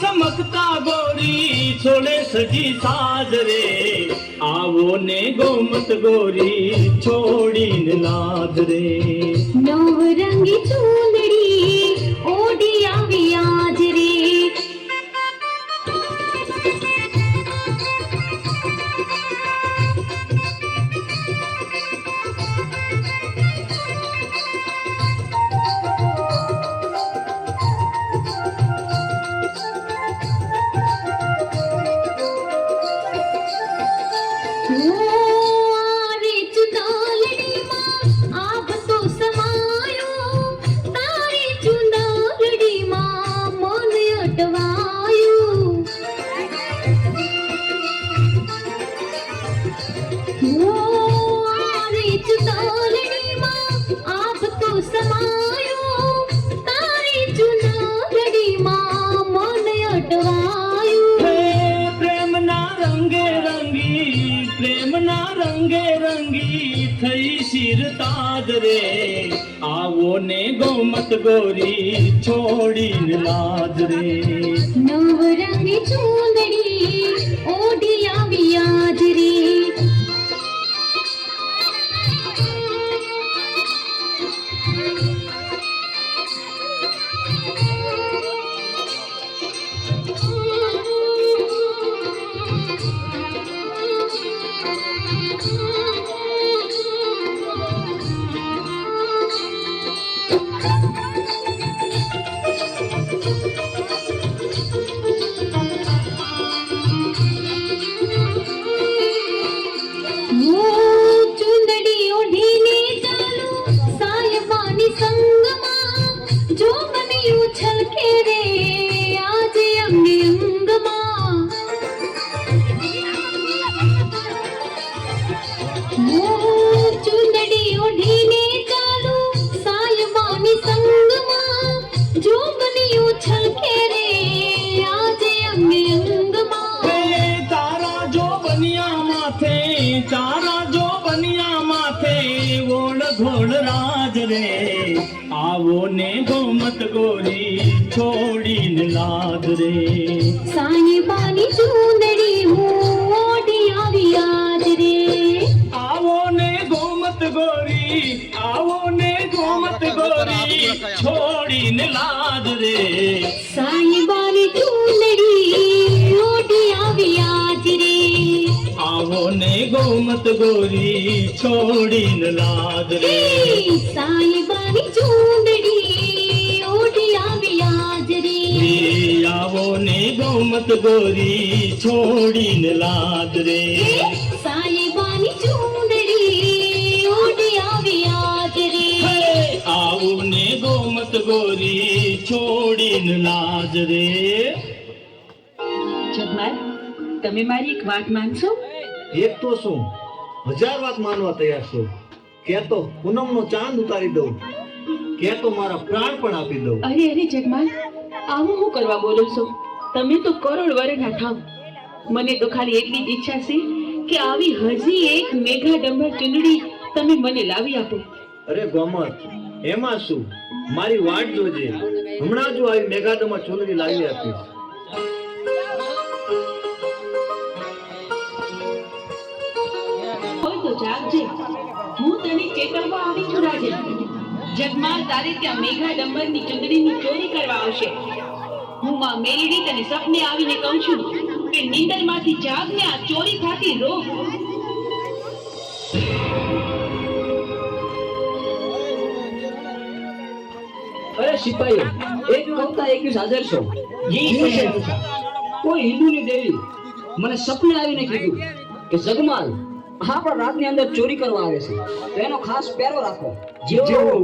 ચમકતા ગોરી છોડે સજી સાજરે. આવો ને ગોમત ગોરી છોડીને નાદરે નવરંગી ચૂંદડી અટવાયું પ્રેમના રંગે રંગી પ્રેમના રંગે રંગી થઈ શિર તાજ રે આવો ને ગોમત ગોરી છોડીને લાજ રે નવરંગી ચૂંદડી ઓઢી આવી આજ રે મને ઉછલકે રે આજે અંગે અંગમાં તારા જો બનિયા માથે તારા જો બનિયા માથે ઓળ ઘોળ રાજ રે આવો ને ગોમત ગોરી છોડીને લાદ રે સાયબાની ચૂંદડી હું ઓઢી આવી આજ રે આવો ને ગોમત ગોરી આવો ને ગોમત ગોરી છોડીને લાદ રે. સાયબાની ચૂંદડી ઓઢી આવી આજ રે. આવો ને ગોમત ગોરી છોડીને લાદ રે. એ સાયબાની ચૂંદડી ઓઢી આવી આજ રે. આવો ને ગોમત ગોરી છોડીને લાદ રે. એ સાયબાની ચૂંદડી છોડીને લાજ રે. જગમાલ તમે મારી એક વાત માનશો? એક તો શું? હજાર વાત માનવા તૈયાર છું. કે તો પૂનમનો ચાંદ ઉતારી દઉં. કે તો મારા પ્રાણ પણ આપી દઉં. અરે અરે જગમાલ આવું હું કરવા બોલો છો? તમે તો કરોડ વરના થાવ. મને તો ખાલી એટલી જ ઈચ્છા છે કે આવી હજી એક મેઘા ડંબર ચૂંદડી તમે મને લાવી આપો. અરે ગોમત એમાં શું? મારી વાટ જોજે. હમણાં જો આવી મેઘાડમાં છોલરી લાવી જાગજે. હું તને ચેતવવા આવી છું રાજે. જગમાલ તારે ત્યાં મેઘા ડંબરની ચૂંદડીની ચોરી કરવા આવશે. હું માં મેલડી તને સપને આવીને કહું છું કે નીંદરમાંથી જાગને આ ચોરી થાતી રોક. અરે સિપાહીઓ એક કવતા એકવીસ હાજર છો. કોઈ હિન્દુની દેવી મને સપને આવીને કીધું કે જગમાલ હા પણ રાતની અંદર ચોરી કરવા આવે છે. તો એનો ખાસ પહેરો રાખો. જેવો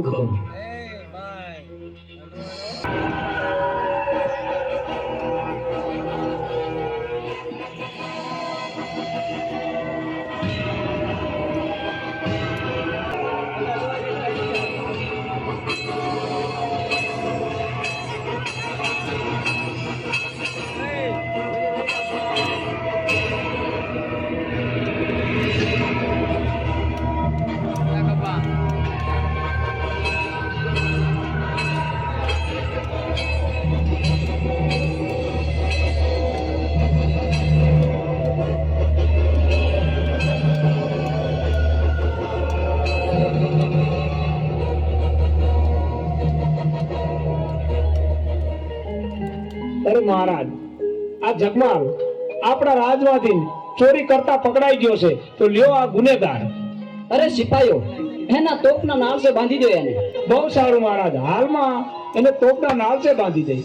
મહારાજ. આ જગમાલ આપણા રાજમાંથી ચોરી કરતા પકડાઈ ગયો છે. તો લ્યો આ ગુનેગાર. અરે સિપાહીઓ એના તોપના નાળસે બાંધી દો એને. બહુ સારું મહારાજ. હાલમાં એને તોપના નાળસે બાંધી દઈ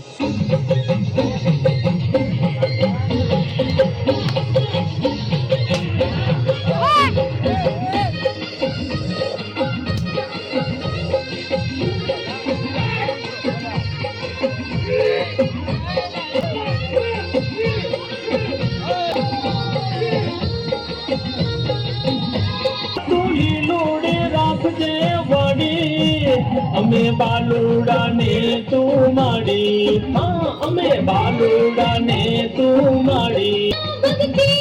રાખજે વડી અમે બાલુડા ને તું માડી હા અમે બાલુડા ને તું માડી